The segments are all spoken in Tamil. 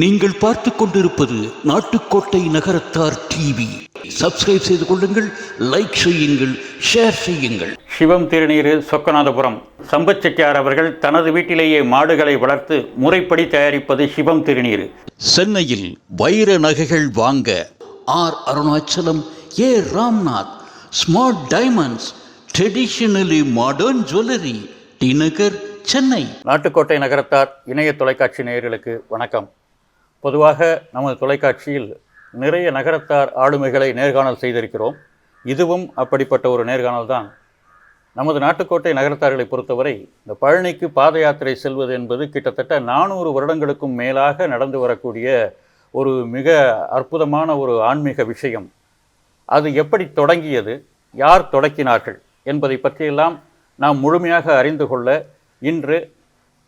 நீங்கள் பார்த்து கொண்டிருப்பது நாட்டுக்கோட்டை நகரத்தார் டிவி சப்ஸ்கிரைப் செய்து கொள்ளுங்கள் லைக் செய்யுங்கள் ஷேர் செய்யுங்கள். சிவம் திருநீர் சொக்கநாதபுரம். சம்பத் செட்டியார் அவர்கள் தனது வீட்டிலேயே மாடுகளை வளர்த்து முறைப்படி தயாரிப்பது சிவம் திருநீர் சென்னையில் வைர நகைகள் வாங்க R Arunachalam A Ramnath smart diamonds traditionally modern jewellery T Nagar Chennai. Nattukottai Nagarathar இணைய தொலைக்காட்சி நேயர்களுக்கு வணக்கம். பொதுவாக நமது தொலைக்காட்சியில் நிறைய நகரத்தார் ஆளுமைகளை நேர்காணல் செய்திருக்கிறோம். இதுவும் அப்படிப்பட்ட ஒரு நேர்காணல் தான். நமது நாட்டுக்கோட்டை நகரத்தார்களை பொறுத்தவரை இந்த பழனிக்கு பாத யாத்திரை செல்வது என்பது கிட்டத்தட்ட நானூறு வருடங்களுக்கும் மேலாக நடந்து வரக்கூடிய ஒரு மிக அற்புதமான ஒரு ஆன்மீக விஷயம். அது எப்படி தொடங்கியது? யார் தொடக்கினார்கள்? என்பதை பற்றியெல்லாம் நாம் முழுமையாக அறிந்து கொள்ள இன்று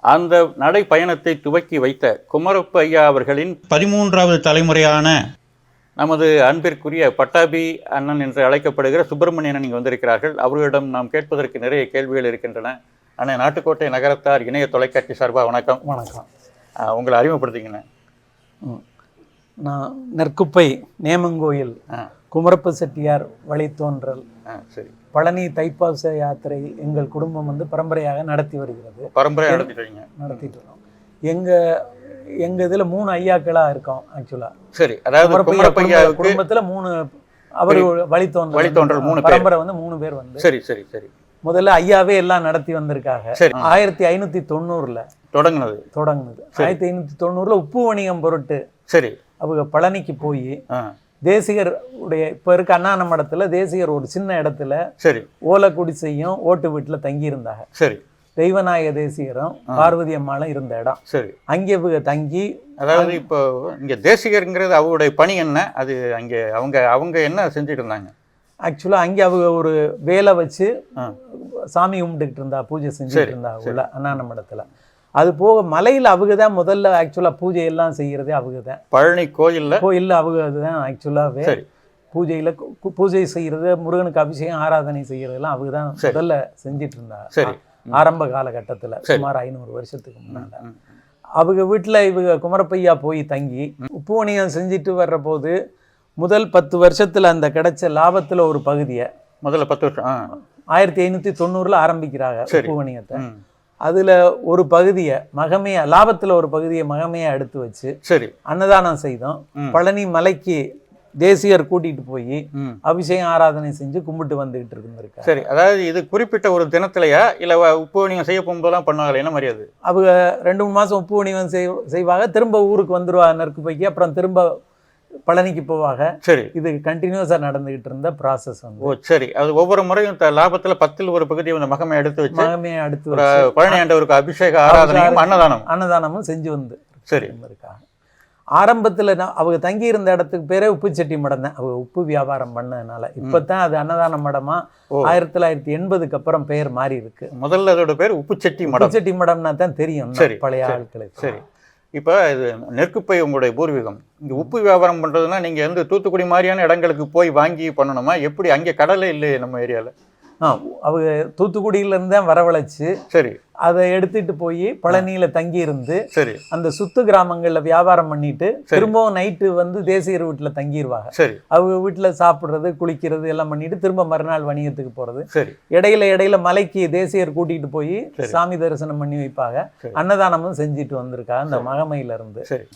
அந்த நடைப்பயணத்தை துவக்கி வைத்த குமரப்ப ஐயா அவர்களின் பதிமூன்றாவது தலைமுறையான நமது அன்பிற்குரிய பட்டாபி அண்ணன் என்று அழைக்கப்படுகிற சுப்பிரமணியன் இங்கே வந்திருக்கிறார்கள். அவர்களிடம் நாம் கேட்பதற்கு நிறைய கேள்விகள் இருக்கின்றன. அண்ணன் நாட்டுக்கோட்டை நகரத்தார் இணைய தொலைக்காட்சி சார்பாக வணக்கம். வணக்கம். உங்களை அறிமுகப்படுத்திங்கண்ணே ம். நான் நெற்குப்பை நேமங்கோயில் ஆ. குமரப்ப செட்டியார் வழித்தோன்றல். ஆ சரி. பழனி தைப்பாச யாத்திரை எங்கள் குடும்பம் வந்து பரம்பரையாக நடத்தி வருகிறது. பரம்பரை நடத்திட்டு இருக்கோம் எங்க எங்க இதுல மூணு ஐயாக்களா இருக்கோம் ஆக்சுவலா சரி அதாவது குடும்பத்துல மூணு அவர் வழித்தோன்றல் வழித்தோன்றல் மூணு பேர். பரம்பரை வந்து மூணு பேர் வந்து சரி சரி சரி. முதல்ல ஐயாவே எல்லாம் நடத்தி வந்திருக்காங்க. ஆயிரத்தி ஐநூத்தி தொண்ணூறுல தொடங்குனது. தொடங்குனது. ஆயிரத்தி ஐநூத்தி தொண்ணூறுல உப்பு வணிகம் பொருட்டு சரி. அவங்க பழனிக்கு போய் தேசிகர் உடைய இப்போ இருக்க அண்ணாநம் மடத்துல தேசிகர் ஒரு சின்ன இடத்துல சரி. ஓலை குடிசையும் ஓட்டு வீட்டுல தங்கி இருந்தாங்க சரி. தெய்வநாயக தேசிகரும் பார்வதி அம்மாளும் இருந்த இடம். சரி. அங்கே தங்கி அதாவது இப்போ இங்க தேசிகருங்கிறது அவருடைய பணி என்ன? அது அங்கே அவங்க அவங்க என்ன செஞ்சுட்டு இருந்தாங்க? ஆக்சுவலா அங்கே அவங்க ஒரு வேலை வச்சு சாமி கும்பிட்டுக்கிட்டு இருந்தா பூஜை செஞ்சுட்டு இருந்தா உள்ள அண்ணாநம் மடத்துல அது போக மலையில அவங்க தான் முதல்ல ஆக்சுவலா பூஜை எல்லாம் செய்யறதே அவங்க தான் பழனி கோயில்ல? கோயில்ல அவங்க அதுதான் ஆக்சுவலாவே சரி. பூஜையில பூஜை செய்யறது முருகனுக்கு அபிஷேகம் ஆராதனை செய்யறதெல்லாம் அவங்க தான். முதல்ல செஞ்சிட்டு இருந்தாங்க சரி ஆரம்ப காலகட்டத்துல. சுமார் ஐநூறு வருஷத்துக்கு முன்னால. அவங்க வீட்டுல இவங்க குமரப்பையா போய் தங்கி உப்பு வணிகம் செஞ்சுட்டு வர்ற போது முதல் பத்து வருஷத்துல அந்த கிடைச்ச லாபத்துல ஒரு பகுதியை முதல்ல பத்து வருஷம் ஆயிரத்தி ஐநூத்தி தொண்ணூறுல ஆரம்பிக்கிறாங்க சரி. அதுல ஒரு பகுதியை மகமையா லாபத்துல ஒரு பகுதியை மகமையா எடுத்து வச்சு சரி. அன்னதானம் செய்தோம். பழனி மலைக்கு தேசியர் கூட்டிட்டு போய் அபிஷேகம் ஆராதனை செஞ்சு கும்பிட்டு வந்துகிட்டு இருந்திருக்காங்க சரி அதாவது இது குறிப்பிட்ட ஒரு தினத்திலையா? இல்ல உப்பு நீங்க செய்ய போகும்போதெல்லாம் பண்ணுவாங்களே? என்ன மாதிரி அது அவங்க ரெண்டு மூணு மாசம் உப்பு வணிகம் செய் செய்வாங்க. திரும்ப ஊருக்கு வந்துருவா நெருக்குப்பைக்கு அப்புறம் திரும்ப பழனிக்கு போவாங்க சரி. இது கண்டினியூஸா நடந்துகிட்டு இருந்த ப்ராசஸ் வந்து. ஓ சரி. அது ஒவ்வொரு முறையும் லாபத்துல பத்தில் ஒரு பகுதியை அந்த மகமை எடுத்து வச்சு மகமே அடுத்து பழனி ஆண்டவருக்கு அபிஷேக ஆராதனையும் அன்னதானம் அன்னதானமும் செஞ்சு வந்து சரி. இருக்காங்க ஆரம்பத்துல நான் அவங்க தங்கி இருந்த இடத்துக்கு பேரே உப்புச்சட்டி மடம் தான். அவங்க உப்பு வியாபாரம் பண்ணதுனால. இப்பதான் அது அன்னதான மடமா. ஆயிரத்தி தொள்ளாயிரத்தி எண்பதுக்கு அப்புறம் பெயர் மாறி இருக்கு முதல்ல அதோட பேர் உப்புச்சட்டி மடம். உப்புச்சட்டி மடம்னா தான் தெரியும். பழைய ஆட்களுக்கு. சரி. இப்போ இது நெற்குப்பை உங்களுடைய பூர்வீகம். இந்த உப்பு வியாபாரம் பண்ணுறதுனா நீங்கள் வந்து தூத்துக்குடி மாதிரியான இடங்களுக்கு போய் வாங்கி பண்ணணுமா? எப்படி? அங்கே கடலே இல்லையே நம்ம ஏரியாவில் அவங்க தூத்துக்குடியில இருந்து தான் வரவழைச்சு சரி. அதை எடுத்துட்டு போய் பழனியில தங்கி இருந்து சரி. அந்த சுத்து கிராமங்கள்ல வியாபாரம் பண்ணிட்டு திரும்பவும் நைட்டு வந்து தேசியர் வீட்டுல தங்கிடுவாங்க சரி. அவங்க வீட்டுல சாப்பிடுறது குளிக்கிறது எல்லாம் பண்ணிட்டு திரும்ப மறுநாள் வணிகத்துக்கு போறது. சரி. இடையில இடையில மலைக்கு தேசியர் கூட்டிட்டு போய். சாமி தரிசனம் பண்ணி வைப்பாங்க. அன்னதானமும் செஞ்சுட்டு வந்திருக்காங்க அந்த மகமையில இருந்து சரி.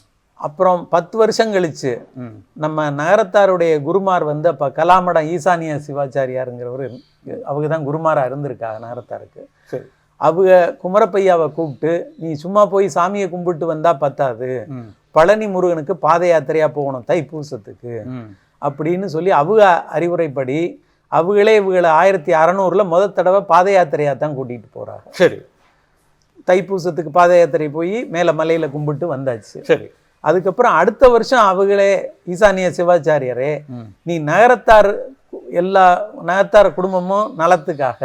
அப்புறம் பத்து வருஷம் கழிச்சு ம். நம்ம நகரத்தாருடைய குருமார் வந்து அப்ப கலாமடம் ஈசானிய சிவாச்சாரியாருங்கிறவர் அவங்க தான் குருமாரா இருந்திருக்காங்க நகரத்தாருக்கு. சரி. அவங்க குமரப்பையாவை கூப்பிட்டு நீ சும்மா போய் சாமியை கும்பிட்டு வந்தா பத்தாது. பழனி முருகனுக்கு பாத யாத்திரையா போகணும் தைப்பூசத்துக்கு அப்படின்னு சொல்லி அவங்க அறிவுரைப்படி அவங்களே இவங்களை ஆயிரத்தி அறநூறுல முதல் தடவை பாத யாத்திரையா தான் கூட்டிட்டு போறாங்க. சரி. தைப்பூசத்துக்கு பாத யாத்திரை போய் மேல மலையில கும்பிட்டு வந்தாச்சு. சரி. அதுக்கப்புறம் அடுத்த வருஷம் அவங்களே ஈசானிய சிவாச்சாரியரே நீ நகரத்தார் எல்லா நகரத்தார் குடும்பமும் நலத்துக்காக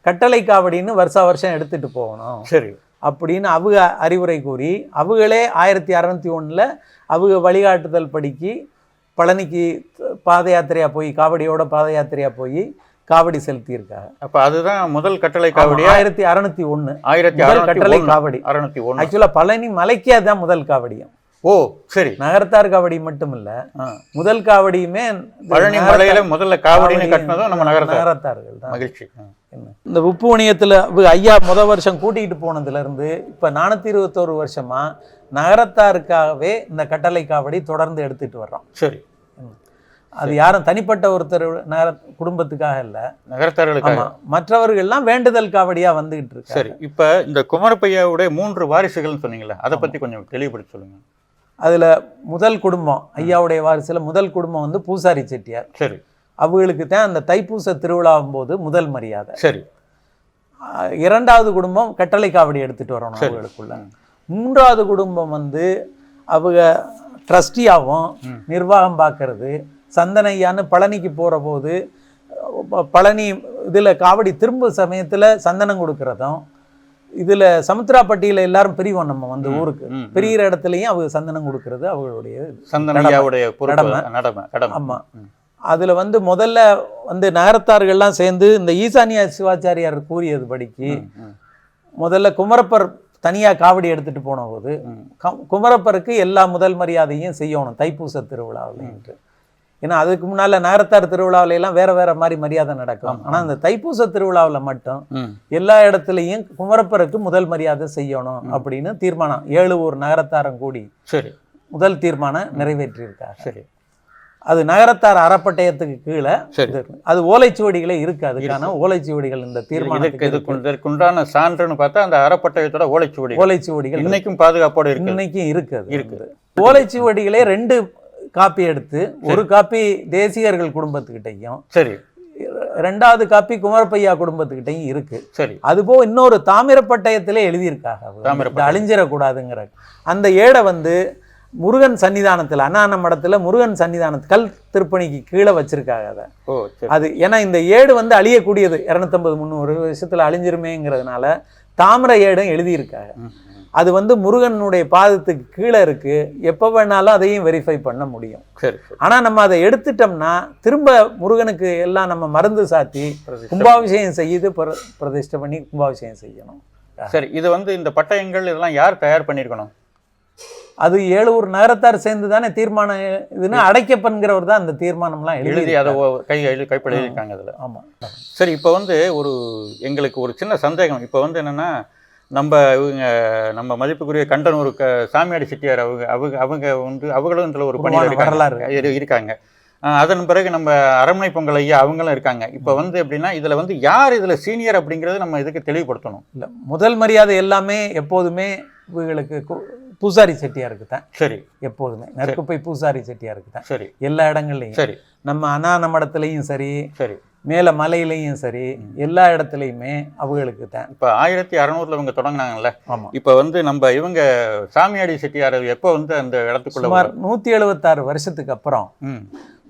கட்டளை காவடின்னு வருஷா வருஷம் எடுத்துட்டு போகணும். சரி. அப்படின்னு அவங்க அறிவுரை கூறி அவங்களே ஆயிரத்தி அறநூத்தி ஒண்ணுல அவங்க வழிகாட்டுதல் படிக்கு பழனிக்கு பாத யாத்திரையா போய் காவடியோட பாத யாத்திரையா போய் காவடி செலுத்தியிருக்காங்க. அப்போ அதுதான் முதல் கட்டளை காவடியா? ஆயிரத்தி அறநூத்தி ஒண்ணு. ஆயிரத்தி கட்டளை ஒன்று காவடி. அறுநூத்தி ஒன்று ஆக்சுவலா பழனி மலைக்கே அதான் முதல் காவடியும். ஓ சரி. நகரத்தார் காவடி மட்டும் இல்ல. முதல் காவடியுமே பழனி மலையில முதல்ல காவடின்னு காவடி கட்டினதும் நம்ம நகரத்தார். நகரத்தார்கள் தான். மகிழ்ச்சி. இந்த உப்பு வணிகத்துல ஐயா முத வருஷம் கூட்டிகிட்டு போனதுல இருந்து இப்ப நானூத்தி இருபத்தோரு வருஷமா நகரத்தாருக்காகவே இந்த கட்டளை காவடி தொடர்ந்து எடுத்துட்டு வர்றோம். சரி. அது யாரும் தனிப்பட்ட ஒருத்தர் நகர குடும்பத்துக்காக இல்ல. நகரத்தார்களுக்காக. மற்றவர்கள்லாம் வேண்டுதல் காவடியா வந்துகிட்டு இருக்கு சரி. இப்ப இந்த குமரப்பையாவுடைய மூன்று வாரிசுகள்னு சொன்னீங்கல்ல அதை பத்தி கொஞ்சம் தெளிவுபடுத்தி சொல்லுங்க. அதுல முதல் குடும்பம் ஐயாவுடைய வாரிசுல முதல் குடும்பம் வந்து பூசாரி செட்டியார். சரி. அவங்களுக்கு தான் அந்த தைப்பூச திருவிழாவும் போது முதல் மரியாதை. சரி. இரண்டாவது குடும்பம் கட்டளை காவடி எடுத்துட்டு வரணும். அவங்களுக்குள்ள. மூன்றாவது குடும்பம் வந்து அவங்க ட்ரஸ்டியாகவும் நிர்வாகம் பார்க்கறது சந்தனையான்னு பழனிக்கு போகிற போது பழனி இதில் காவடி திரும்ப சமயத்தில் சந்தனம் கொடுக்கறதும் இதில் சமுத்திராப்பட்டியில் எல்லாரும் பிரிவோம் நம்ம வந்து ஊருக்கு. பிரிகிற இடத்துலையும் அவங்க சந்தனம் கொடுக்கறது அவங்களுடைய சந்தனையாவுடைய பொறுப்பு கடமை. நடமை கடமை ஆமா. ம். அதில் வந்து முதல்ல வந்து நகரத்தார்கள்லாம் சேர்ந்து இந்த ஈசானியா சிவாச்சாரியார் கூறியது படிக்கு முதல்ல குமரப்பர் தனியாக காவடி எடுத்துட்டு போன போது குமரப்பருக்கு எல்லா முதல் மரியாதையும் செய்யணும் தைப்பூச திருவிழாவில்ன்ட்டு ஏன்னா அதுக்கு முன்னால நகரத்தார் திருவிழாவில எல்லாம் வேற வேற மாதிரி மரியாதை நடக்கும். ஆனா அந்த தைப்பூச திருவிழாவில் மட்டும். எல்லா இடத்துலையும் குமரப்பருக்கு முதல் மரியாதை செய்யணும் அப்படின்னு தீர்மானம். ஏழு ஊர் நகரத்தாரம் கூடி சரி. முதல் தீர்மானம் நிறைவேற்றியிருக்காங்க. சரி. அது நகரத்தார் அறப்பட்டயத்துக்கு கீழே. அது ஓலைச்சுவடிகளே இருக்கு. அதுக்கான ஓலைச்சுவடிகள் இந்த இதற்குண்டான சான்றுன்னு பார்த்தா அந்த அறப்பட்டயத்தோட ஓலைச்சுவடி ஓலைச்சுவடிகள் இன்னைக்கும் பாதுகாப்போட இருக்கு இன்னைக்கும் இருக்கு அது இருக்கு. வந்து. ஓலைச்சுவடிகளே ரெண்டு காப்பி எடுத்து ஒரு காப்பி தேசியர்கள் குடும்பத்துக்கிட்டையும் சரி. ரெண்டாவது காப்பி குமரப்பையா குடும்பத்துக்கிட்டையும் இருக்கு. சரி. அதுபோக இன்னொரு தாமிரப்பட்டயத்திலே எழுதியிருக்காங்க. அழிஞ்சிடக்கூடாதுங்கிற. அந்த ஏடை வந்து முருகன் சன்னிதானத்தில் அண்ணாநம் மடத்துல முருகன் சன்னிதானத்து கல் திருப்பணிக்கு கீழே வச்சிருக்காங்க அதை. அது ஏன்னா இந்த ஏடு வந்து அழியக்கூடியது. இரநூத்தம்பது முந்நூறு வருஷத்துல அழிஞ்சிருமேங்கிறதுனால தாமிர ஏடும் எழுதியிருக்காங்க. அது வந்து முருகனுடைய பாதத்துக்கு கீழே இருக்கு. எப்போ வேணாலும் அதையும் வெரிஃபை பண்ண முடியும். சரி சரி. ஆனா நம்ம அதை எடுத்துட்டோம்னா திரும்ப முருகனுக்கு எல்லாம் நம்ம மருந்து சாத்தி. கும்பாபிஷேகம் செய்து பிர- பிரதிஷ்டை பண்ணி கும்பாபிஷேகம் செய்யணும். சரி இது வந்து இந்த பட்டயங்கள் இதெல்லாம் யார் தயார் பண்ணியிருக்கணும்? அது ஏழு ஊர் நகரத்தார் சேர்ந்து தானே தீர்மானம் இதுன்னு அடைக்கப்பன்கிறவர் தான் அந்த தீர்மானம்லாம் எழுதி அதை கை கைப்பட எழுதியிருக்காங்க அதில். ஆமா. சரி இப்போ வந்து ஒரு எங்களுக்கு ஒரு சின்ன சந்தேகம். இப்போ வந்து என்னன்னா நம்ம இவங்க நம்ம மதிப்புக்குரிய கண்டனூர் க சாமியாடி செட்டியார் அவங்க அவங்க அவங்க வந்து அவங்களும் இதில் ஒரு இருக்காங்க. வரலாறு. இரு- இருக்காங்க. அதன் பிறகு நம்ம அரண்மனை பொங்கல் ஐயா அவங்களும் இருக்காங்க. இப்போ வந்து எப்படின்னா இதில் வந்து யார் இதில் சீனியர் அப்படிங்கிறது நம்ம இதுக்கு தெளிவுபடுத்தணும். இல்ல முதல் மரியாதை எல்லாமே எப்போதுமே இவங்களுக்கு பூசாரி செட்டியாருக்கு தான் சரி. எப்போதுமே. நெற்குப்பை பூசாரி செட்டியாருக்கு தான் சரி. எல்லா இடங்கள்லையும். சரி. நம்ம அனான மடத்துலையும் சரி சரி. மேல மலையிலையும் சரி எல்லா இடத்துலையுமே அவங்களுக்கு தான் இப்போ ஆயிரத்தி அறநூறுல இவங்க தொடங்கினாங்கல்ல. ஆமா. இப்போ வந்து நம்ம இவங்க சாமியாடி செட்டியார் எப்போ வந்து அந்த இடத்துக்குள்ள சுமார் நூத்தி எழுபத்தாறு வருஷத்துக்கு அப்புறம் ம்.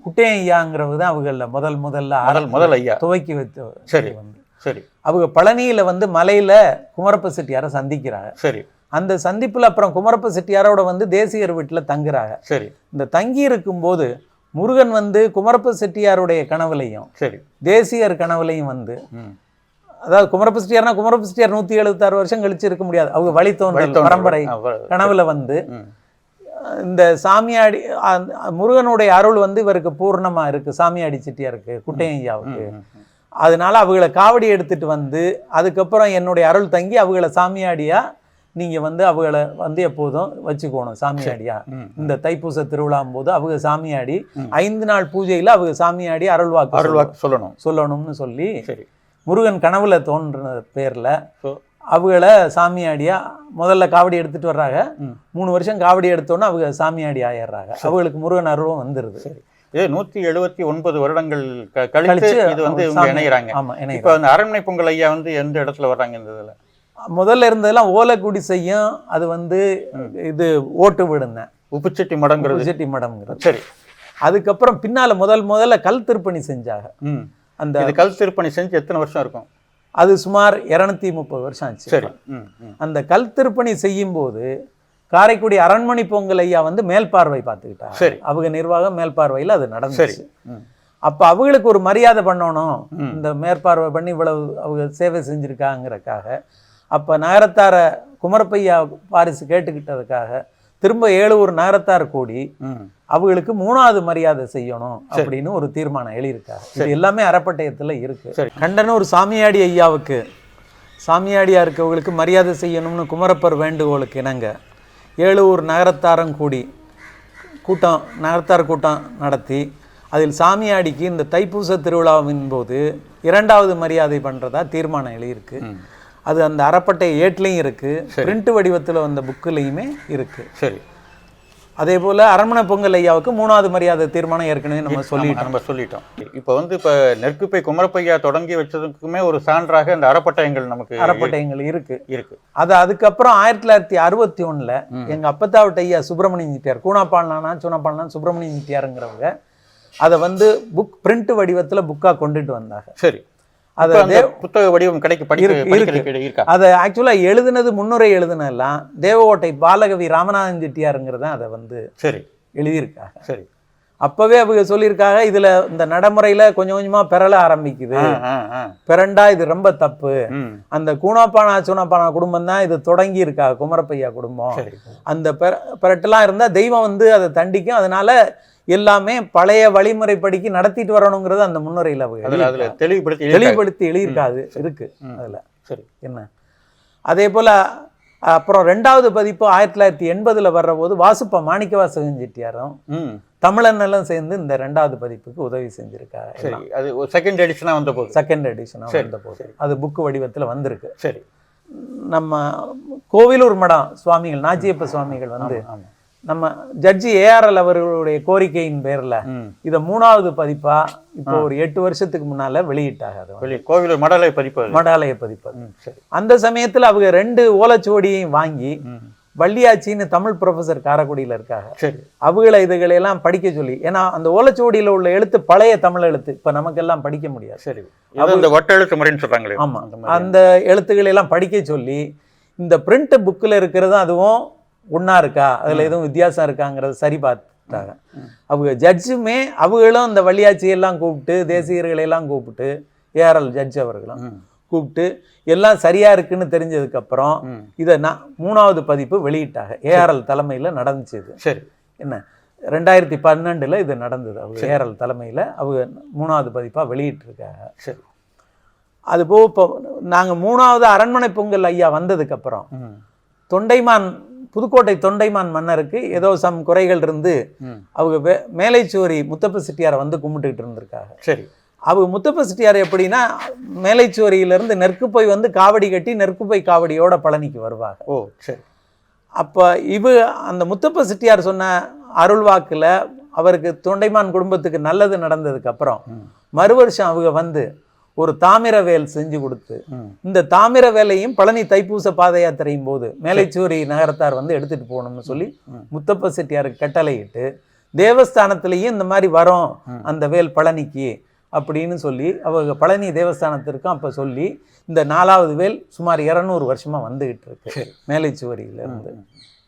குட்டையையாங்கிறவர் தான் அவங்கள முதல் முதல்ல முதல் முதல் ஐயா. துவக்கி வைத்து சரி. வந்து. சரி. அவங்க பழனியில வந்து மலையில குமரப்ப செட்டியாரை சந்திக்கிறாங்க. சரி. அந்த சந்திப்புல அப்புறம் குமரப்ப செட்டியாரோட வந்து தேசியர் வீட்டுல தங்குறாங்க. சரி. இந்த தங்கி இருக்கும்போது முருகன் வந்து குமரப்ப செட்டியாருடைய கனவுலையும் சரி. தேசியர் கனவுலையும் வந்து அதாவது குமரப்ப செட்டியார்னா குமரப்ப செட்டியார் நூத்தி எழுபத்தாறு வருஷம் கழிச்சு இருக்க முடியாது. அவங்க வழித்தோன்றல் வழித்தோன்றல். பரம்பரை கனவுல வந்து இந்த சாமியாடி முருகனுடைய அருள் வந்து இவருக்கு பூர்ணமா இருக்கு. சாமியாடி செட்டியாருக்கு குட்டையையாவுக்கு. அதனால அவங்கள காவடி எடுத்துட்டு வந்து அதுக்கப்புறம் என்னுடைய அருள் தங்கி அவங்கள சாமியாடியா நீங்க வந்து அவங்கள வந்து எப்போதும் வச்சுக்கணும் சாமியாடியா. இந்த தைப்பூச திருவிழாம் போது அவங்க சாமியாடி. ஐந்து நாள் பூஜையில அவங்க சாமியாடி அருள்வாக்கு அருள்வாக்கு சொல்லணும். சொல்லணும்னு சொல்லி முருகன் கனவுல தோன்ற பேர்ல அவங்கள சாமியாடியா முதல்ல காவடி எடுத்துட்டு வர்றாங்க. மூணு வருஷம் காவடி எடுத்தோன்னே அவங்க சாமியாடி ஆயிடுறாங்க. அவங்களுக்கு முருகன் அருளும் வந்துருது. இது நூத்தி எழுபத்தி ஒன்பது வருடங்கள் கழித்து கழிச்சு இது வந்து இவங்க இணைகிறாங்க. இப்போ அந்த அரண்மனை பொங்கல் ஐயா வந்து எந்த இடத்துல வர்றாங்க இந்த இதுல? முதல்ல இருந்ததெல்லாம் ஓலை குடிசையும் அது வந்து இது ஓட்டு விடுந்தேன் உப்புச்செட்டி மடங்கிறது. செட்டி மடம்ங்கிறது சரி. அதுக்கப்புறம் பின்னால முதல் முதல்ல கல் திருப்பணி செஞ்சாங்க. அந்த கல் திருப்பணி செஞ்சு எத்தனை வருஷம் இருக்கும்? அது சுமார் இருநூத்தி முப்பது வருஷம் ஆச்சு. சரி. அந்த கல் திருப்பணி செய்யும்போது காரைக்குடி அரண்மனை பொங்கல் ஐயா வந்து மேல்பார்வை பார்த்துக்கிட்டாங்க. சரி. அவங்க நிர்வாகம் மேல்பார்வையில் அது நடந்துச்சு. அப்போ அவங்களுக்கு ஒரு மரியாதை பண்ணணும். இந்த மேற்பார்வை பண்ணி இவ்வளவு அவங்க சேவை செஞ்சுருக்காங்கிறக்காக அப்போ நகரத்தார குமரப்பையா பாரிசு கேட்டுக்கிட்டதுக்காக திரும்ப ஏழுவூர் நகரத்தார் கூடி அவங்களுக்கு மூணாவது மரியாதை செய்யணும் அப்படின்னு ஒரு தீர்மானம் எழுதியிருக்காரு. இது எல்லாமே அறப்பட்டயத்துல இருக்கு. சரி. கண்டனூர் சாமியாடி ஐயாவுக்கு சாமியாடியா இருக்கவங்களுக்கு மரியாதை செய்யணும்னு குமரப்பர் வேண்டுகோளுக்கு இணங்க ஏழுவூர் நகரத்தாரம் கூடி கூட்டம் நகரத்தார் கூட்டம் நடத்தி அதில் சாமியாடிக்கு இந்த தைப்பூச திருவிழாவின் போது இரண்டாவது மரியாதை பண்ணுறதா தீர்மானம் எழுதியிருக்கு. அது அந்த அறப்பட்டை ஏட்லேயும் இருக்குது பிரிண்ட் வடிவத்தில் வந்த புக்குலேயுமே இருக்குது சரி. அதே போல் அரண்மனை பொங்கல் ஐயாவுக்கு மூணாவது மரியாதை தீர்மானம் ஏற்கனவே நம்ம சொல்லி ஆமா, நம்ம சொல்லிட்டோம். இப்போ வந்து இப்போ நெற்குப்பை குமரப்பையா தொடங்கி வச்சதுக்குமே ஒரு சான்றாக இந்த அறப்பட்டயங்கள் நமக்கு அறப்பட்டயங்கள் இருக்கு. இருக்கு. அது அதுக்கப்புறம் ஆயிரத்தி தொள்ளாயிரத்தி அறுபத்தி ஒண்ணுல எங்க அப்பத்தாவட்ட ஐயா சுப்பிரமணியம் செட்டியார் கூனாப்பாளனா சூனாப்பாளனா சுப்பிரமணியம் செட்டியாருங்கிறவங்க அதை வந்து புக் பிரிண்ட் வடிவத்துல புக்கா கொண்டுட்டு வந்தாங்க. சரி. அது புத்தக வடிவம் கிடைக்க படிக்க அதை ஆக்சுவலா எழுதுனது முன்னுரை எழுதுனதெல்லாம் தேவகோட்டை பாலகவி ராமநாதன் செட்டியாருங்கிறத அதை வந்து சரி. எழுதியிருக்காங்க. சரி. அப்பவே அவங்க சொல்லியிருக்காங்க இதுல இந்த நடைமுறையில கொஞ்சம் கொஞ்சமா பெறல ஆரம்பிக்குது. பிறண்டா இது ரொம்ப தப்பு. அந்த கூனாப்பானா சூனாப்பானா குடும்பம் தான் இது தொடங்கி இருக்கா குமரப்பையா குடும்பம். அந்த பெர பெரட்டெல்லாம் இருந்தால் தெய்வம் வந்து அதை தண்டிக்கும். அதனால எல்லாமே பழைய வழிமுறைப்படிக்கு நடத்திட்டு வரணுங்கிறது அந்த முன்னுரையில் அவங்க. தெளிவுபடுத்தி. தெளிவுபடுத்தி எழுதியிருக்காது இருக்கு. அதுல. சரி. என்ன? அதே போல அப்புறம் ரெண்டாவது பதிப்பு ஆயிரத்தி தொள்ளாயிரத்தி எண்பதுல வர்ற போது வாசுப்ப மாணிக்கவாசகன் செட்டியாரும் தமிழன் எல்லாம் சேர்ந்து இந்த ரெண்டாவது பதிப்புக்கு உதவி செஞ்சிருக்காங்க சரி. அது ஒரு செகண்ட் எடிஷனா வந்த போது? செகண்ட் எடிஷனாக வந்த போது. அது புக்கு வடிவத்துல வந்திருக்கு. சரி. நம்ம கோவிலூர் மடம் சுவாமிகள் நாச்சியப்ப சுவாமிகள் வந்து நம்ம ஜட்ஜி ஏஆர்எல் அவர்களுடைய கோரிக்கையின் பேர்ல இதை மூணாவது பதிப்பா இப்போ ஒரு எட்டு வருஷத்துக்கு முன்னால வெளியிட்டாங்க அது வந்து. வெளியே கோவில் மடலை பதிப்பு. மடாலய பதிப்பு. அந்த சமயத்துல அவங்க ரெண்டு ஓலைச்சுவடியையும் வாங்கி வள்ளியாச்சின்னு தமிழ் ப்ரொஃபசர் காரைக்குடியில இருக்காங்க. சரி. அவங்கள இதுகளை எல்லாம் படிக்க சொல்லி ஏன்னா அந்த ஓலைச்சுவடியில உள்ள எழுத்து பழைய தமிழ் எழுத்து இப்ப நமக்கெல்லாம் படிக்க முடியாது. சரி. இந்த வட்டெழுத்து முறைன்னு சொல்றாங்களே. ஆமா. அந்த மாதிரி. அந்த எழுத்துக்களை எல்லாம் படிக்க சொல்லி இந்த பிரிண்ட் புக்கில் இருக்கிறதும் அதுவும் ஒண்ணா இருக்கா? அதுல எதுவும் வித்தியாசம் இருக்காங்கிறத சரி பார்த்துட்டாங்க. அவங்க ஜட்ஜுமே அவங்களும் இந்த வள்ளியாச்சி எல்லாம் கூப்பிட்டு தேசியர்களை எல்லாம் கூப்பிட்டு ஏஆர்எல் ஜட்ஜ் அவர்களும் கூப்பிட்டு எல்லாம் சரியா இருக்குன்னு தெரிஞ்சதுக்கு அப்புறம் ம். இதை நான் மூணாவது பதிப்பு வெளியிட்டாங்க. ஏஆர்எல் தலைமையில நடந்துச்சு சரி. என்ன? ரெண்டாயிரத்தி பன்னெண்டுல இது நடந்தது. அவங்க ஏஆர்எல் தலைமையில அவங்க மூணாவது பதிப்பா வெளியிட்டிருக்காங்க. சரி. அது போக இப்போ நாங்கள் மூணாவது அரண்மனை பொங்கல் ஐயா வந்ததுக்கு அப்புறம் ம். தொண்டைமான் புதுக்கோட்டை தொண்டைமான் மன்னருக்கு ஏதோ சம் குறைகள் இருந்து அவங்க வே மேலைச்சுவரி முத்தப்ப செட்டியாரை வந்து கும்பிட்டுக்கிட்டு இருந்திருக்காங்க. சரி. அவங்க முத்தப்ப செட்டியார் எப்படின்னா மேலைச்சுவரியிலிருந்து நெற்குப்பை வந்து காவடி கட்டி நெற்குப்பை காவடியோட பழனிக்கு வருவாங்க. ஓ சரி. அப்போ இவ அந்த முத்தப்ப செட்டியார் சொன்ன அருள்வாக்குல அவருக்கு தொண்டைமான் குடும்பத்துக்கு நல்லது நடந்ததுக்கு அப்புறம் மறு வருஷம் அவங்க வந்து ஒரு தாமிர வேல் செஞ்சு கொடுத்து இந்த தாமிர வேலையும் பழனி தைப்பூச பாத யாத்திரையும் போது மேலைச்சூரி நகரத்தார் வந்து எடுத்துட்டு போகணும்னு சொல்லி. முத்தப்ப செட்டியாருக்கு கட்டளையிட்டு தேவஸ்தானத்திலையும் இந்த மாதிரி வரோம். அந்த வேல் பழனிக்கு அப்படின்னு சொல்லி அவங்க பழனி தேவஸ்தானத்திற்கும் அப்போ சொல்லி இந்த நாலாவது வேல் சுமார் இரநூறு வருஷமா வந்துகிட்டு இருக்கு சரி.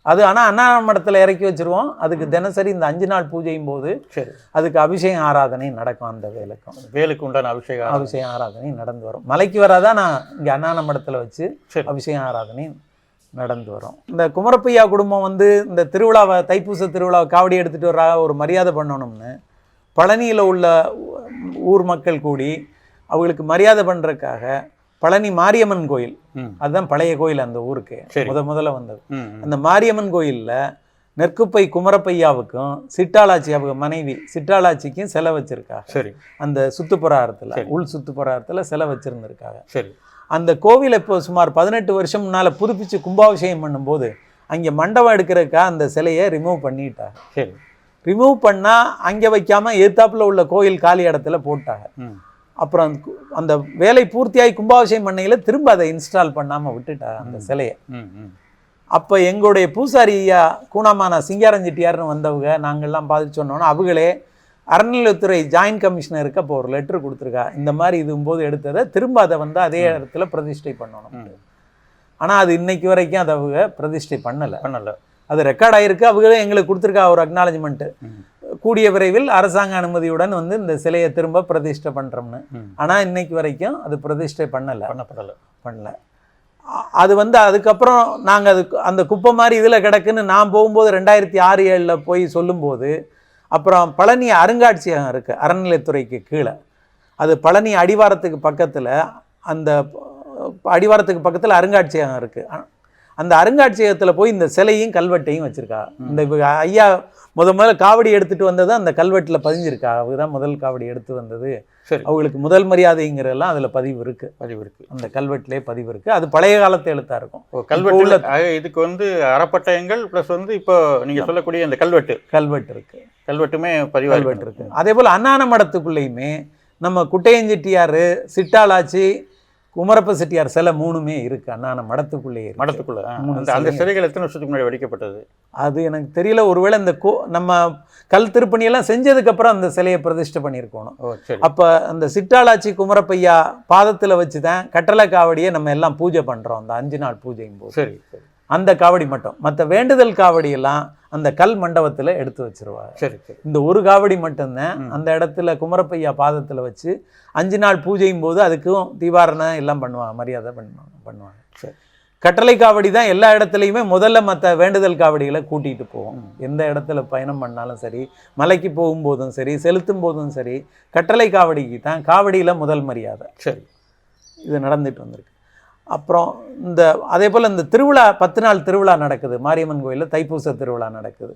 அது ஆனால் அண்ணா மடத்தில் இறக்கி வச்சிருவோம். அதுக்கு தினசரி இந்த அஞ்சு நாள் பூஜையும் போது சரி. அதுக்கு அபிஷேகம் ஆராதனை நடக்கும் அந்த வேலுக்கும். வேலுக்கு உண்டான அபிஷேகம் அபிஷேகம் ஆராதனை நடந்து வரும். மலைக்கு வராதான் நான் இங்கே அண்ணான மடத்தில் வச்சு. அபிஷேகம் ஆராதனை நடந்து வரும். இந்த குமரப்பையா குடும்பம் வந்து இந்த திருவிழாவை தைப்பூச திருவிழாவை காவடி எடுத்துட்டு வர்றா ஒரு மரியாதை பண்ணணும்னு பழனியில் உள்ள ஊர் மக்கள் கூடி அவங்களுக்கு மரியாதை பண்ணுறதுக்காக பழனி மாரியம்மன் கோயில். அதுதான் பழைய கோயில் அந்த ஊருக்கு. முத முதல்ல வந்தது. அந்த மாரியம்மன் கோயிலில் நெற்குப்பை குமரப்பையாவுக்கும் சிட்டாளாச்சி மனைவி சிட்டாளாச்சிக்கும் சிலை வச்சிருக்காங்க சரி. அந்த சுத்துப்புறாரத்தில். உள் சுத்துப்புறாரத்தில் சிலை வச்சிருந்திருக்காங்க. சரி. அந்த கோவிலை இப்போ சுமார் பதினெட்டு வருஷம் முன்னால் புதுப்பிச்சு கும்பாபிஷேகம் பண்ணும்போது அங்கே மண்டபம் எடுக்கிறதுக்கா அந்த சிலையை ரிமூவ் பண்ணிட்டாங்க. சரி. ரிமூவ் பண்ணால் அங்கே வைக்காம எதிர்த்தாப்புல உள்ள கோயில் காலி இடத்துல போட்டாங்க. அப்புறம் அந்த வேலை பூர்த்தியாகி கும்பாபிஷேகம் பண்ணையில் திரும்ப அதை இன்ஸ்டால் பண்ணாமல் விட்டுட்டாங்க அந்த சிலையை. அப்போ எங்களுடைய பூசாரி ஐயா கூனாமான சிங்காரஞ்செட்டியார்னு வந்தவங்க நாங்கள்லாம் பார்த்து சொன்னோன்னா அவங்களே அறநிலையத்துறை ஜாயின்ட் கமிஷனருக்கு அப்போ ஒரு லெட்டர் கொடுத்துருக்கா. இந்த மாதிரி இதும்போது எடுத்ததை திரும்ப அதை வந்து அதே இடத்துல பிரதிஷ்டை பண்ணணும். ஆனால் அது இன்னைக்கு வரைக்கும் அதை அவங்க பிரதிஷ்டை பண்ணலை. பண்ணல. அது ரெக்கார்ட் ஆயிருக்கு. அவங்களே எங்களுக்கு கொடுத்துருக்கா ஒரு அக்னாலஜ்மெண்ட்டு கூடிய விரைவில் அரசாங்க அனுமதியுடன் வந்து இந்த சிலையை திரும்ப பிரதிஷ்டை பண்ணுறோம்னு ஆனால் இன்னைக்கு வரைக்கும் அது பிரதிஷ்டை பண்ணலை. பண்ணப்படல. பண்ணல. அது வந்து அதுக்கப்புறம் நாங்கள் அது அந்த குப்பை மாதிரி இதில் கிடக்குன்னு நான் போகும்போது ரெண்டாயிரத்தி ஆறு ஏழில் போய் சொல்லும்போது அப்புறம் பழனி அருங்காட்சியகம் இருக்குது அறநிலைத்துறைக்கு கீழே. அது பழனி அடிவாரத்துக்கு பக்கத்தில் அந்த அடிவாரத்துக்கு பக்கத்தில் அருங்காட்சியகம் இருக்குது அந்த அருங்காட்சியகத்தில் போய் இந்த சிலையும் கல்வெட்டையும் வச்சுருக்கா. இந்த ஐயா முத முதல்ல காவடி எடுத்துகிட்டு வந்தது அந்த கல்வெட்டில் பதிஞ்சிருக்கா. அவங்க தான் முதல் காவடி எடுத்து வந்தது. அவங்களுக்கு முதல் மரியாதைங்கிறதெல்லாம் அதில் பதிவு இருக்குது பதிவு இருக்கு. அந்த கல்வெட்டிலே பதிவு இருக்குது அது பழைய காலத்து எழுத்தாக இருக்கும். ஓ கல்வெட்டு ஆக இதுக்கு வந்து அறப்பட்டயங்கள் ப்ளஸ் வந்து இப்போ நீங்க சொல்லக்கூடிய இந்த கல்வெட்டு. கல்வெட்டு இருக்குது கல்வெட்டுமே பதிவாக கல்வெட்டு இருக்கு. அதே போல் அண்ணான மடத்துக்குள்ளேயுமே நம்ம குட்டையஞ்செட்டியார் சிட்டாளாச்சி குமரப்ப செட்டியார் சிலை மூணுமே இருக்கு. அண்ணான மடத்துக்குள்ளேயே. மடத்துக்குள்ள. அந்த அந்த சிலைகள். எத்தனை வருஷத்துக்கு முன்னாடி வெடிக்கப்பட்டது? அது எனக்கு தெரியல. ஒருவேளை இந்த கோ நம்ம கல் திருப்பணியெல்லாம் செஞ்சதுக்கு அப்புறம் அந்த சிலையை பிரதிஷ்டை பண்ணியிருக்கணும். அப்போ அந்த சிட்டாளாச்சி குமரப்பையா பாதத்தில் வச்சு தான் கட்டளை காவடியை நம்ம எல்லாம் பூஜை பண்ணுறோம் அந்த அஞ்சு நாள் பூஜையும் போது. சரி சரி. அந்த காவடி மட்டும். மற்ற வேண்டுதல் காவடியெல்லாம் அந்த கல் மண்டபத்தில் எடுத்து வச்சிருவாங்க சரி சரி. இந்த ஒரு காவடி மட்டும்தான். அந்த இடத்துல குமரப்பையா பாதத்தில் வச்சு அஞ்சு நாள் பூஜையும் போது அதுக்கும் தீபாரணம் எல்லாம் பண்ணுவாங்க மரியாதை பண்ணுவாங்க பண்ணுவாங்க. சரி. கட்டளை காவடி தான் எல்லா இடத்துலையுமே முதல்ல மற்ற வேண்டுதல் காவடிகளை கூட்டிகிட்டு போவோம். எந்த இடத்துல பயணம் பண்ணாலும் சரி மலைக்கு போகும்போதும் சரி செலுத்தும் போதும் சரி கட்டளை காவடிக்கு தான் காவடியில் முதல் மரியாதை. சரி. இது நடந்துட்டு வந்திருக்கு. அப்புறம் இந்த அதே போல் இந்த திருவிழா பத்து நாள் திருவிழா நடக்குது. மாரியம்மன் கோயிலில் தைப்பூச திருவிழா நடக்குது.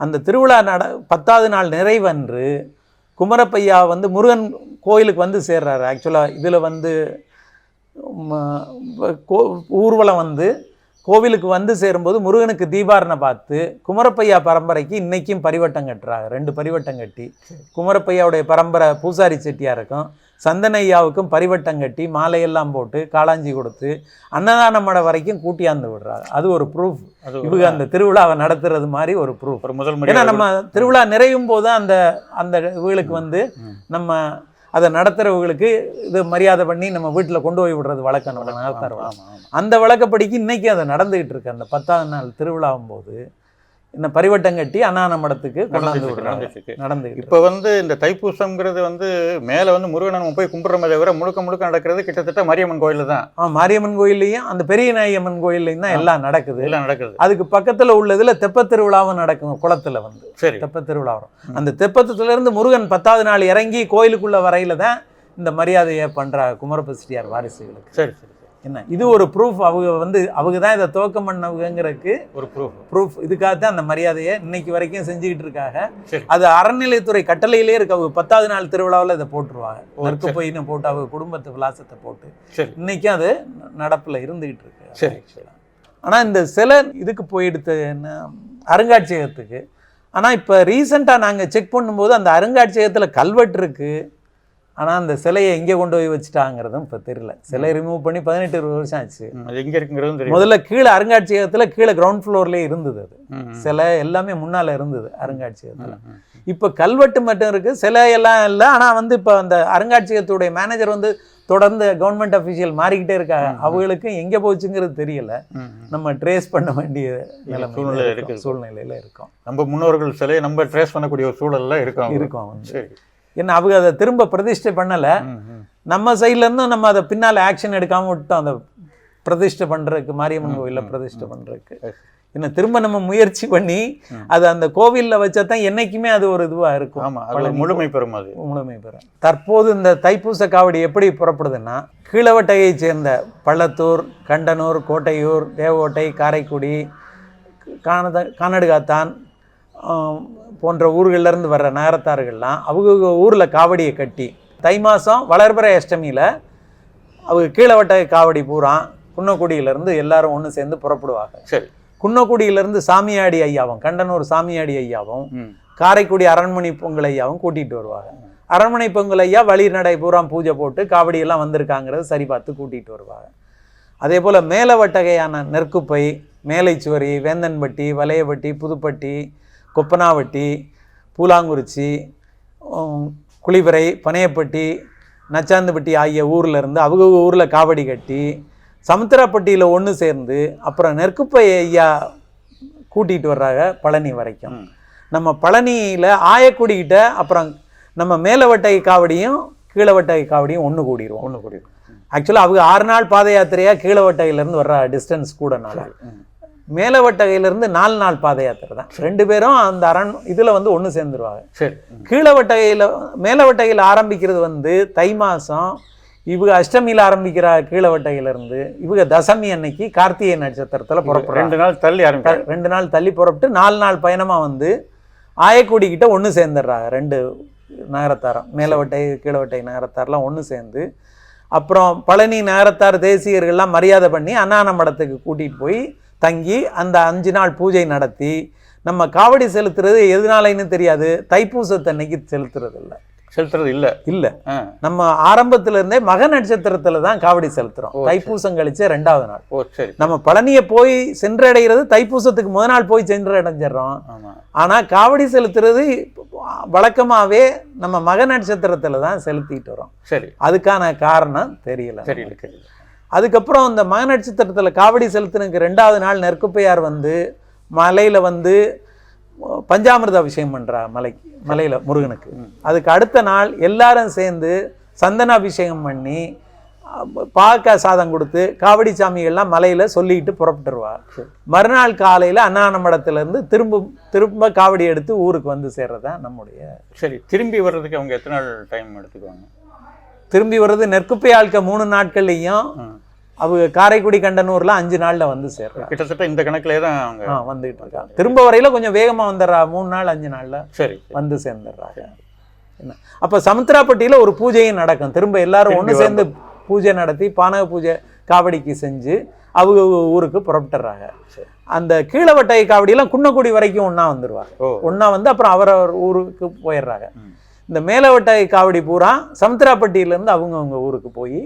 அந்த திருவிழா நட பத்தாவது நாள் நிறைவன்று குமரப்பையா வந்து முருகன் கோயிலுக்கு வந்து சேர்றாரு. ஆக்சுவலாக இதில் வந்து ஊர்வலம் வந்து கோவிலுக்கு வந்து சேரும்போது முருகனுக்கு தீபாரணை பார்த்து குமரப்பையா பரம்பரைக்கு இன்னைக்கும் பரிவட்டம் கட்டுறாங்க. ரெண்டு பரிவட்டம் கட்டி குமரப்பையாவுடைய பரம்பரை பூசாரி செட்டியாருக்கும் சந்தனையாவுக்கும் பரிவட்டம் கட்டி மாலையெல்லாம் போட்டு காளாஞ்சி கொடுத்து அன்னதான மடை வரைக்கும் கூட்டியாந்து விடுறாங்க. அது ஒரு ப்ரூஃப் இவங்க அந்த திருவிழாவை நடத்துறது மாதிரி ஒரு ப்ரூஃப் ஒரு முதல் ஏன்னா நம்ம திருவிழா நிறையும் போது அந்த அந்த இவங்களுக்கு வந்து. நம்ம அதை நடத்துறவங்களுக்கு இது மரியாதை பண்ணி நம்ம வீட்டில் கொண்டு போய் விடுறது வழக்கம் ஆமா அந்த வழக்கப்படிக்கு இன்னைக்கு அது நடந்துகிட்டு இருக்கு. அந்த பத்தாவது நாள் திருவிழாவும் போது இந்த பரிவட்டம் கட்டி அண்ணான மடத்துக்கு கொண்டாந்து விடுறாங்க. நடந்துகிட்டு. இப்போ வந்து இந்த தைப்பூசம்ங்கிறது வந்து மேலே வந்து முருகனை போய் கும்பிட்றோமே தவிர முழுக்க முழுக்க நடக்கிறது கிட்டத்தட்ட மாரியம்மன் கோயிலில் தான். ஆ மாரியம்மன் கோயில்லையும் அந்த பெரிய நாயம்மன் கோயில்லையும் தான் எல்லாம் நடக்குது. எல்லாம் நடக்குது. அதுக்கு பக்கத்துல உள்ளதுல தெப்பத் திருவிழாவும் நடக்கும் குளத்துல வந்து. சரி. தெப்பத் திருவிழா வரும். அந்த தெப்பத்துல இருந்து முருகன் பத்தாவது நாள் இறங்கி கோயிலுக்குள்ள வரையில தான் இந்த மரியாதையை பண்ற குமரப்ப செட்டியார் வாரிசுகளுக்கு. சரி சரி. என்ன? இது ஒரு ப்ரூஃப் அவங்க வந்து அவங்க தான் இதை துவக்கம் பண்ணவங்கிறதுக்கு ஒரு ப்ரூஃப் ப்ரூஃப் இதுக்காக தான் அந்த மரியாதையை இன்னைக்கு வரைக்கும் செஞ்சுக்கிட்டு இருக்காங்க. அது அறநிலையத்துறை கட்டளையிலே இருக்கு. அவங்க பத்தாவது நாள் திருவிழாவில் இதை போட்டுருவாங்க. சரி. போயின்னு போட்டு அவங்க குடும்பத்து விலாசத்தை போட்டு இன்னைக்கும் அது நடப்புல இருந்துகிட்டு இருக்கு. சரி. சரி ஆனால் இந்த சிலை இதுக்கு போயிடுத்து என்ன? அருங்காட்சியகத்துக்கு. ஆனால் இப்போ ரீசெண்டாக நாங்கள் செக் பண்ணும்போது அந்த அருங்காட்சியகத்தில் கல்வெட்டு இருக்குது ஆனால் அந்த சிலையை எங்கே கொண்டு போய் வச்சுட்டாங்கிறதும் இப்போ தெரியல. சிலை ரிமூவ் பண்ணி பதினெட்டு இருபது வருஷம் ஆச்சு. அது எங்கே இருக்குங்கிறதும் தெரியும் முதல்ல கீழே அருங்காட்சியகத்தில் கீழே கிரவுண்ட் ஃப்ளோர்லேயே இருந்தது அது. சிலை எல்லாமே முன்னால் இருந்தது அருங்காட்சியகத்தில். இப்போ கல்வெட்டு மட்டும் இருக்குது சிலை எல்லாம் இல்லை. ஆனால் வந்து இப்போ அந்த அருங்காட்சியகத்துடைய மேனேஜர் வந்து தொடர்ந்து கவர்மெண்ட் அஃபீஷியல் மாறிக்கிட்டே இருக்காங்க. அவங்களுக்கு எங்கே போச்சுங்கிறது தெரியல. நம்ம ட்ரேஸ் பண்ண வேண்டிய நிலைமையில சூழ்நிலை இருக்கோம். இருக்குது. சூழ்நிலையில இருக்கோம். நம்ம முன்னோர்கள் சிலையை நம்ம ட்ரேஸ் பண்ணக்கூடிய ஒரு சூழல்ல இருக்கோம். இருக்கோம். சரி. ஏன்னா அவங்க அதை திரும்ப பிரதிஷ்டை பண்ணல. நம்ம சைட்ல இருந்தும் நம்ம அதை பின்னால ஆக்ஷன் எடுக்காம விட்டோம் அந்த பிரதிஷ்டை பண்றதுக்கு மாரியம்மன் ம், பிரதிஷ்டை சரி. என்ன திரும்ப நம்ம முயற்சி பண்ணி. அது அந்த கோவில்ல வச்சா தான் என்னைக்குமே அது ஒரு இதுவா இருக்கும் ஆமா அது ஒரு பழனி முழுமை பெறும் அது முழுமை பெறும் தற்போது இந்த தைப்பூச காவடி எப்படி புறப்படுதுன்னா கீழவட்டையைச் சேர்ந்த பள்ளத்தூர் கண்டனூர் கோட்டையூர் தேவகோட்டை காரைக்குடி கானத கானடுகாத்தான் போன்ற ஊர்கள்ல இருந்து வர்ற நகரத்தார்கள்லாம் அவங்க ஊரில் காவடியை கட்டி தை மாதம் வளர்பிறை அஷ்டமியில் அவங்க கீழவட்டை காவடி பூரா குன்னக்குடியிலேருந்து எல்லாரும் ஒன்று சேர்ந்து புறப்படுவாங்க. சரி. குன்னக்குடியிலேருந்து சாமியாடி ஐயாவும் கண்டனூர் சாமியாடி ஐயாவும் காரைக்குடி அரண்மனை பொங்கல் ஐயாவும் கூட்டிகிட்டு வருவாங்க. அரண்மனை பொங்கல் ஐயா வழிநடை பூரா பூஜை போட்டு காவடியெல்லாம் வந்திருக்காங்கிறத சரி பார்த்து கூட்டிகிட்டு வருவாங்க. அதே போல் மேலவட்டகையான நெற்குப்பை மேலைச்சுவரி வேந்தன்பட்டி வலையப்பட்டி புதுப்பட்டி கொப்பனாவட்டி பூலாங்குறிச்சி உம், குளிவரை பனையப்பட்டி நச்சாந்துப்பட்டி ஆகிய ஊர்ல இருந்து அவங்க ஊரில் காவடி கட்டி சமுத்திரப்பட்டியில் ஒன்று சேர்ந்து அப்புறம் நெற்குப்பை ஐயா கூட்டிகிட்டு வர்றாங்க பழனி வரைக்கும். நம்ம பழனியில் ஆயக்குடிக்கிட்ட அப்புறம் நம்ம மேலவட்டை காவடியும் கீழவட்டை காவடியும் ஒன்று கூடிடுவோம் ஒன்று கூடி ஆக்சுவலாக அவங்க ஆறு நாள் பாத யாத்திரையாக கீழவட்டையிலேருந்து வர்ற டிஸ்டன்ஸ் கூடனால ம். மேலவட்டகையிலேருந்து நாலு நாள் பாத யாத்திரை தான். ரெண்டு பேரும் அந்த அரண் இதில் வந்து ஒன்று சேர்ந்துருவாங்க. சரி. கீழவட்டகையில் மேலவட்டகையில் ஆரம்பிக்கிறது வந்து தை மாதம் இவங்க அஷ்டமியில் ஆரம்பிக்கிற கீழவட்டகையிலேருந்து இவங்க தசமி அன்னைக்கு கார்த்திகை நட்சத்திரத்தில் புறப்படுறாங்க. ரெண்டு நாள் தள்ளி ஆரம்பிக்கிறேன் ரெண்டு நாள் தள்ளி புறப்பட்டு நாலு நாள் பயணமாக வந்து ஆயக்குடி கிட்ட ஒன்று சேர்ந்துடுறாங்க. ரெண்டு நகரத்தாரம் மேலவட்டை கீழவட்டை நகரத்தார்லாம் ஒன்று சேர்ந்து. அப்புறம் பழனி நகரத்தார் தேசியர்கள்லாம் மரியாதை பண்ணி அண்ணான மடத்துக்கு கூட்டிகிட்டு போய் தங்கி அந்த அஞ்சு நாள் பூஜை நடத்தி நம்ம காவடி செலுத்துறது எதனாலன்னு தெரியாது. தைப்பூசத்தன்னைக்கு செலுத்துறது இல்லை செலுத்துறது இல்ல. இல்லை. நம்ம ஆரம்பத்துல இருந்தே மக நட்சத்திரத்துல தான் காவடி செலுத்துறோம். சரி. தைப்பூசம் கழிச்ச ரெண்டாவது நாள். ஓ சரி. நம்ம பழனியை போய் சென்றடைகிறது தைப்பூசத்துக்கு முத நாள் போய் சென்றடைஞ்சிடறோம். ஆமா. ஆனா காவடி செலுத்துறது வழக்கமாவே நம்ம மக நட்சத்திரத்துல தான் செலுத்திட்டு வரோம். சரி. அதுக்கான காரணம் தெரியல தெரியல. அதுக்கப்புறம் இந்த மக நட்சத்திரத்துல காவடி செலுத்துனதுக்கு ரெண்டாவது நாள் நெற்குப்பையார் வந்து மலையில வந்து பஞ்சாமிர்த அபிஷேகம் பண்றா மலைக்கு மலையில முருகனுக்கு அதுக்கு அடுத்த நாள் எல்லாரும் சேர்ந்து சந்தன அபிஷேகம் பண்ணி பாக்க சாதம் கொடுத்து காவடி சாமிகள்லாம் மலையில சொல்லிட்டு புறப்பட்டுருவா. மறுநாள் காலையில அண்ணான மடத்துல இருந்து திரும்ப திரும்ப காவடி எடுத்து ஊருக்கு வந்து சேர்றது தான் நம்முடைய சரி திரும்பி வர்றதுக்கு அவங்க எத்தனை நாள் டைம் எடுத்துக்குவாங்க திரும்பி வர்றது நெற்குப்பை ஆட்க மூணு நாட்கள்லையும். அவங்க காரைக்குடி கண்டனூர்ல அஞ்சு நாள்ல வந்து சேர்றாங்க. கிட்டத்தட்ட இந்த கணக்குலயே தான் அவங்க வந்துகிட்டு இருக்காங்க. திரும்ப வரையில கொஞ்சம் வேகமா வந்துடுறா. மூணு நாள் அஞ்சு நாள்ல சரி. வந்து சேர்ந்துடுறாங்க. என்ன? அப்ப சமுத்திராப்பட்டியில ஒரு பூஜையும் நடக்கும். திரும்ப எல்லாரும் ஒண்ணு திரும்பி சேர்ந்து பூஜை நடத்தி பானக பூஜை காவடிக்கு செஞ்சு அவங்க ஊருக்கு புறப்பட்டுறாங்க. அந்த கீழவட்டை காவடியெல்லாம் குன்னக்குடி வரைக்கும் ஒண்ணா வந்துருவாங்க. ஓ. ஒண்ணா வந்து அப்புறம் அவரவர் ஊருக்கு போயிடுறாங்க. இந்த மேலவட்டை காவடி பூரா சமுத்திராப்பட்டியிலேருந்து அவங்க அவங்க ஊருக்கு போய்.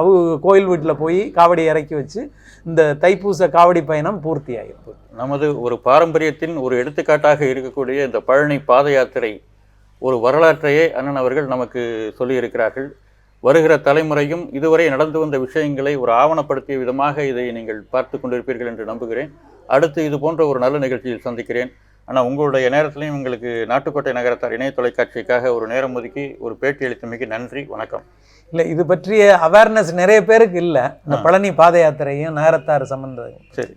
அவங்க கோயில் வீட்டில் போய் காவடி இறக்கி வச்சு இந்த தைப்பூச காவடி பயணம் பூர்த்தி ஆகிருக்கும் நமது ஒரு பாரம்பரியத்தின் ஒரு எடுத்துக்காட்டாக இருக்கக்கூடிய இந்த பழனி பாத யாத்திரை ஒரு வரலாற்றையே அண்ணன் அவர்கள் நமக்கு சொல்லியிருக்கிறார்கள். வருகிற தலைமுறையும் இதுவரை நடந்து வந்த விஷயங்களை ஒரு ஆவணப்படுத்திய விதமாக இதை நீங்கள் பார்த்து கொண்டிருப்பீர்கள் என்று நம்புகிறேன். அடுத்து இது போன்ற ஒரு நல்ல நிகழ்ச்சியில் சந்திக்கிறேன். ஆனால் உங்களுடைய நேரத்திலையும் உங்களுக்கு நாட்டுக்கோட்டை நகரத்தார் இணைய தொலைக்காட்சிக்காக ஒரு நேரம் ஒதுக்கி ஒரு பேட்டி அளித்தமைக்கு நன்றி வணக்கம். இல்லை இது பற்றிய அவேர்னஸ் நிறைய பேருக்கு இல்லை. இந்த பழனி பாத யாத்திரையும் நகரத்தார் சம்பந்தம் சரி.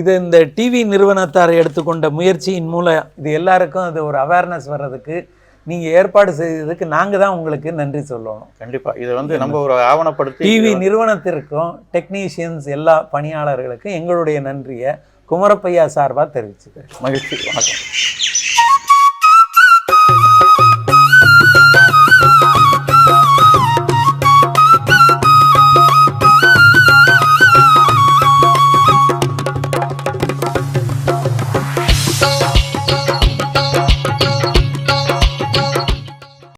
இது இந்த டிவி நிறுவனத்தார் எடுத்துக்கொண்ட முயற்சியின் மூலம் இது எல்லாருக்கும் அது ஒரு அவேர்னஸ் வர்றதுக்கு நீங்கள் ஏற்பாடு செய்ததுக்கு நாங்கள் தான் உங்களுக்கு நன்றி சொல்லணும். கண்டிப்பாக இதை வந்து நம்ம ஒரு ஆவணப்படுத்தி டிவி நிறுவனத்திற்கும் டெக்னீஷியன்ஸ் எல்லா பணியாளர்களுக்கும் எங்களுடைய நன்றியை குமரப்பையா சார்பாக தெரிவிச்சுக்கிறேன். மகிழ்ச்சி வணக்கம்.